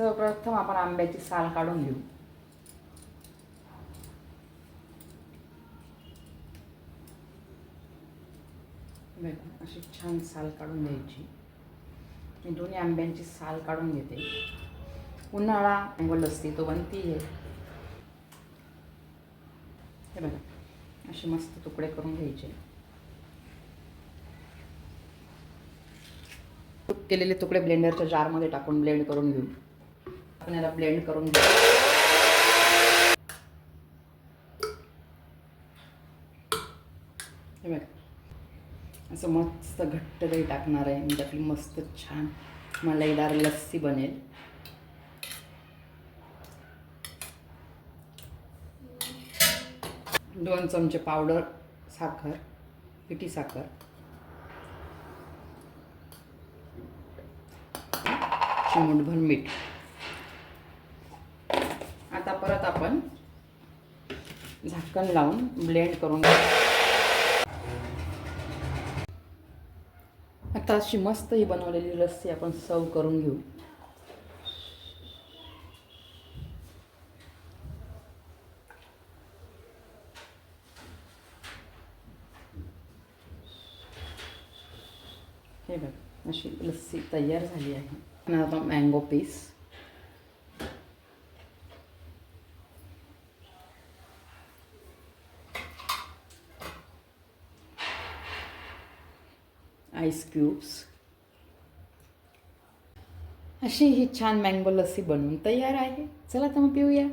सर्वप्रथम आपण आंब्याची साल काढून घेऊ. बघा अशी छान साल काढून घ्यायची. मी दोन्ही आंब्यांची साल काढून घेते. उन्हाळा अंगोल असते तो बनती आहे हे बघा असे मस्त तुकडे करून घ्यायचे. केलेले तुकडे ब्लेंडरच्या जारमध्ये टाकून ब्लेंड करून घेऊ. आपण याला ब्लेंड करून घेऊ. असं मस्त घट्ट दही टाकणार आहे. म्हणजे आपली मस्त छान मलाईदार लस्सी बनेल. दोन चमचे पावडर साखर पिठी साखर. चिमूटभर मीठ. आता परत आपण झाकण लावून ब्लेंड करून घेऊ. आता अशी मस्त ही बनवलेली लस्सी आपण सर्व करून घेऊ. हे बघ अशी लस्सी तयार झाली आहे. आता मँगो पीस आईस क्यूब्स अशी ही छान मँगो लस्सी बनवून तयार आहे. चला तर मग पिऊया.